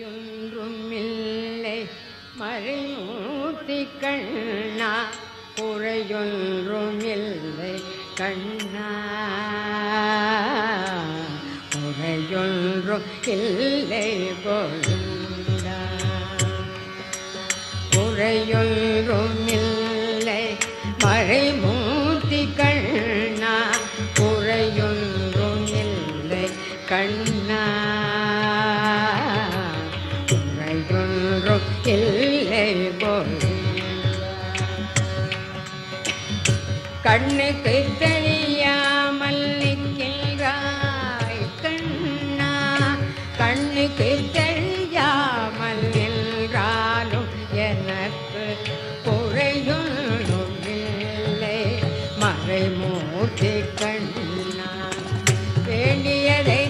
குறையொன்றும் இல்லை மறைமூர்த்தி கண்ணா. குறையொன்றும் இல்லை கண்ணா குறையொன்றும் இல்லை கோவிந்தா குறையொன்றும் இல்லை மறைமூர்த்தி கண்ணா குறையொன்றும் இல்லை கண்ணா. குறையொன்றும் இல்லை போல். கண்ணுக்கு தெரியாமல் நிற்கின்றாய் கண்ணா கண்ணுக்கு தெரியாமல் நின்றாலும் எனக்கு குறையும் இல்லை. மறைமூர்த்தி கண்ணா வேண்டியதை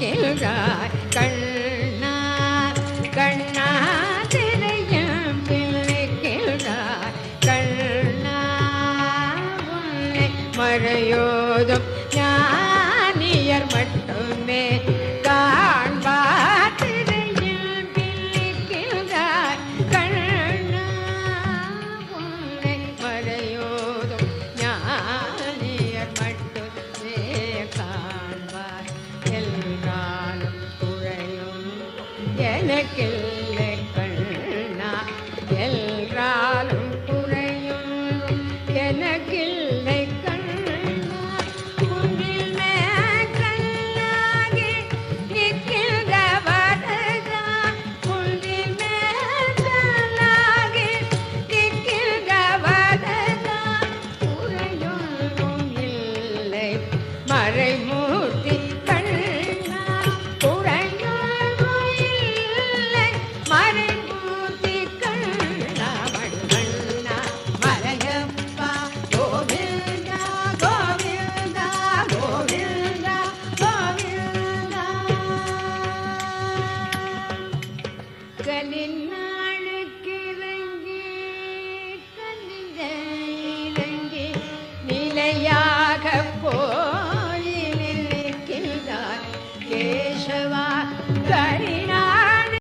பிள்ளைக்கிறாய் கண்ணா கண்ணா திரையில் பிள்ளைக்கிறாய் கண்ணா மறையோதும் ஞானியர் மட்டுமே. எனக்கில்லை